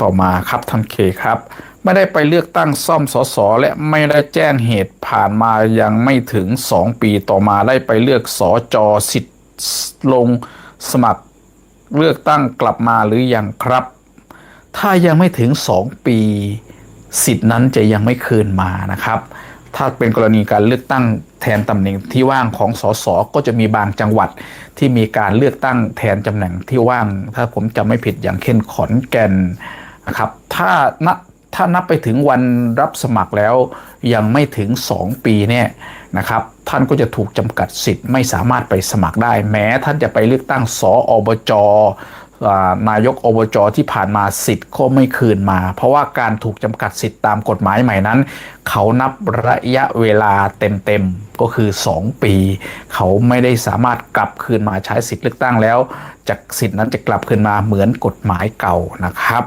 ต่อมาครับท่านเคครับ ไม่ได้ไปเลือกตั้งซ่อมสสและไม่ได้แจ้งเหตุผ่านมายังไม่ถึง 2 ปีต่อมาได้ไปเลือกสอจอสิทธิ์ลงสมัครเลือกตั้งกลับมาหรือยังครับ ถ้ายังไม่ถึง 2 ปี สิทธิ์นั้นจะยังไม่คืนมานะครับ ถ้าเป็นกรณีการเลือกตั้งแทนตำแหน่งที่ว่างของสสก็จะมีบางจังหวัดที่มีการเลือกตั้งแทนตำแหน่งที่ว่าง ถ้าผมจำไม่ผิดอย่างเช่นขอนแก่นนะครับถ้านับถ้านับไปถึงวันรับสมัครแล้วยังไม่ถึง 2 ปีเนี่ยนะครับ ท่านก็จะถูกจำกัดสิทธิ์ไม่สามารถไปสมัครได้ แม้ท่านจะไปเลือกตั้งสออบจ นายกอบจที่ผ่านมาสิทธิ์ก็ไม่คืนมา เพราะว่าการถูกจำกัดสิทธิ์ตามกฎหมายใหม่นั้น เขานับระยะเวลาเต็มๆ ก็คือ 2 ปี เขาไม่ได้สามารถกลับคืนมาใช้สิทธิ์เลือกตั้งแล้วจากสิทธิ์นั้นจะกลับคืนมาเหมือนกฎหมายเก่านะครับ